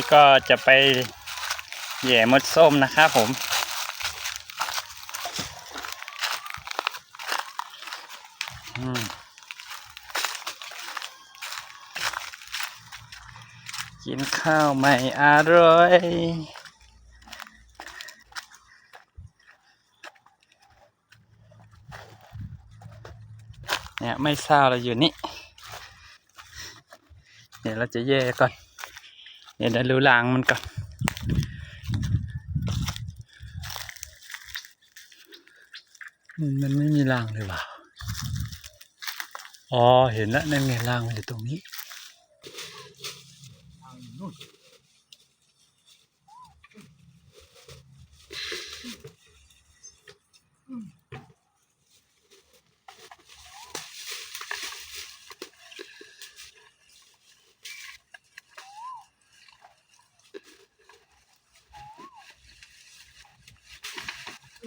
นี่ก็จะไปแย่มดส้มนะครับผมอืมกินข้าวไม่อร่อย เนี่ยไม่เศร้าเราอยู่นี่ เดี๋ยวเราจะแย่ก่อน เดี๋ยวเรารู้ล้างมันก่อนอืมมันไม่มีรางเลยว่ะ อ๋อ เห็นแล้วนั่นไงรางมันอยู่ตรงนี้ โอ้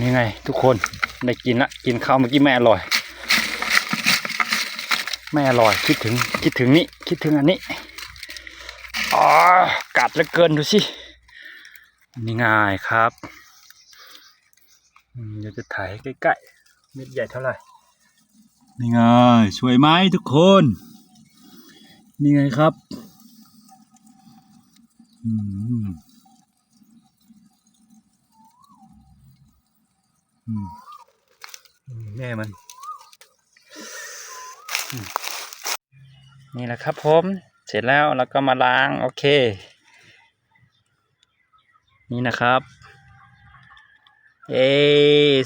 นี่ไง ทุกคน ได้กินละ กินข้าวเมื่อกี้ไม่อร่อย ไม่อร่อยคิดถึงคิดถึงนี่คิดถึงอันนี้อ๋อกัดเหลือเกินดูสินี่ง่ายครับเดี๋ยวจะถ่ายใกล้ๆเม็ดใหญ่เท่าไหร่นี่ไงสวยไหมทุกคน นี่ไงครับอืมแม่มัน นี่แหละครับผมเสร็จแล้วแล้วก็มาล้างโอเค นี่นะครับเอ้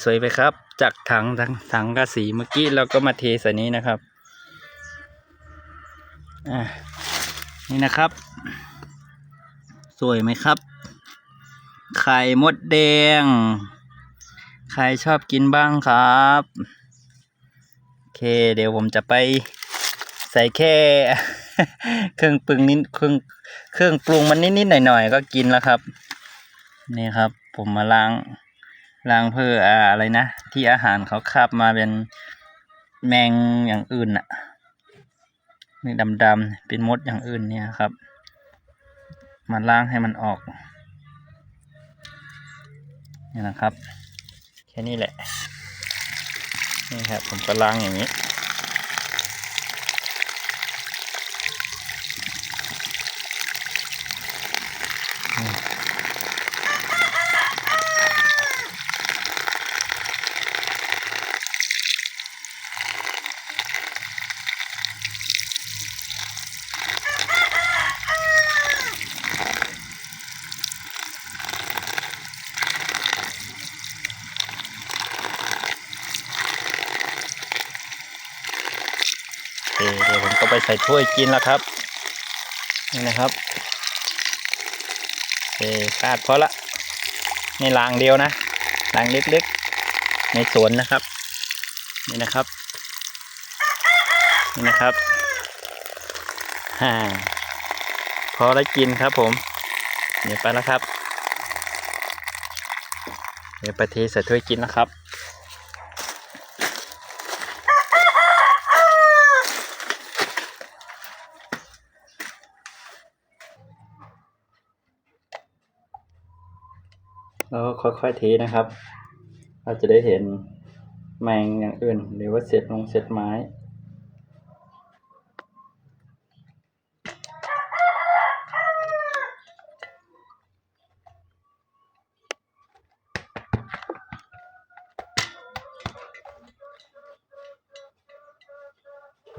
สวยไปครับ จากถังถังถังกระสีเมื่อกี้เราก็มาเทใส่นี้นะครับอ่านี่นะครับ สวยไหมครับ ไข่มดแดง ใครชอบกินบ้างครับ เค เดี๋ยวผมจะไปใส่แค่ เครื่องปรุงนิดเครื่องเครื่องปรุงมันนิดๆหน่อยๆก็กินแล้วครับ นี่ครับ ผมมาล้างล้างเพื่ออะไรนะ ที่อาหารเขาคาบมาเป็นแมงอย่างอื่นน่ะนี่ดำๆเป็นมดอย่างอื่นเนี่ยครับ มาล้างให้มันออกนี่นะครับ แค่นี้แหละ นี่ครับผมก็ล้างอย่างนี้ โอเคเดี๋ยวผมก็ไป ใส่ถ้วยกินแล้วครับ นี่นะครับโอเคาดพอละนี่รางเดียวนะรางเล็กๆ ในสวนนะครับ นี่นะครับ นี่นะครับฮ่าพอได้กินครับผม เดี๋ยวไปแล้วครับ เดี๋ยวไปเทใส่ถ้วยกินแล้วครับ แล้วค่อยๆเทนะครับ เราจะได้เห็นแมงอย่างอื่น หรือว่าเศษลงเศษไม้โอเค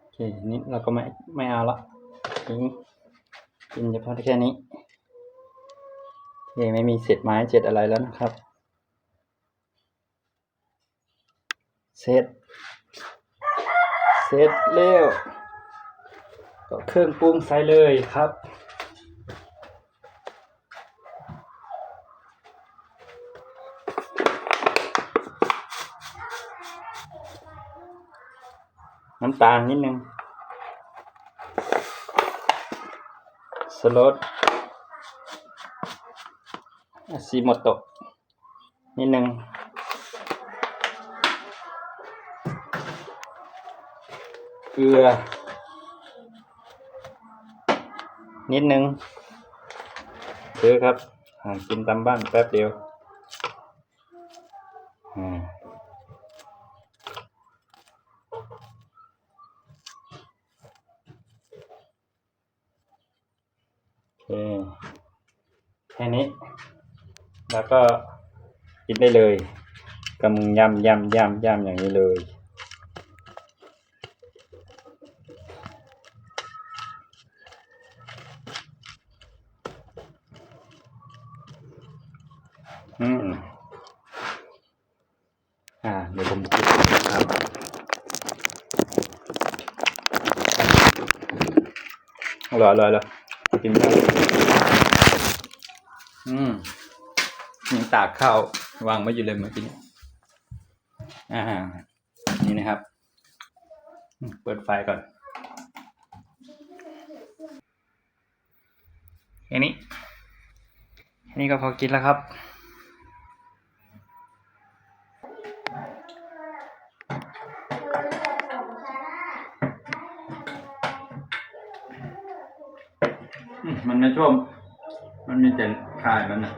โอเคนี่เราก็ไม่ไม่เอาละ นี้กินเฉพาะแค่นี้ยังไม่มีเศษไม้เศษอะไรแล้วนะครับ เสร็จ เสร็จเร็วก็เครื่องปรุงใส่เลยครับน้ำตาลนิดนึง ลดซีโมโตะนิดนึงเกลือ นิดนึงซื้อครับหากินตามบ้านแป๊บเดียวอ่า เคแค่นี้ แล้วก็กินได้เลยกำยำยำยำยำอย่างนี้เลยอืมอ่าเดี๋ยวผมกินครับอร่อยอร่อยเลย กินข้าวอืมยังตากข้าววางไว้อยู่เลยเมื่อกี้นี้อ่า นี่นะครับ เปิดไฟก่อนอันนี้อันนี้ก็พอกินแล้วครับ มันไม่ท่วม มันมีแต่คายมันนะ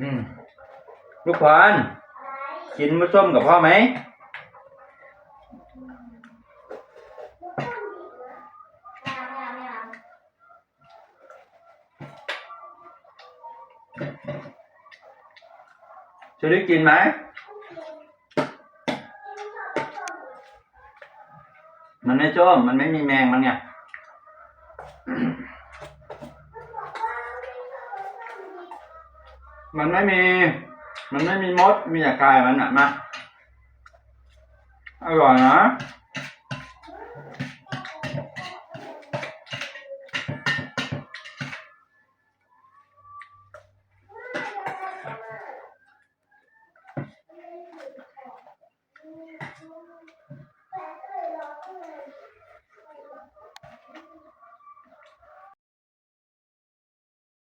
อืมลูกพรกินมะส้มกับพ่อไหมจะได้กินไหมมันไม่ส้มมันไม่มีแมงมันเนี่ มันไม่มี มันไม่มีมด มีแต่กายมันอะมา อร่อยนะ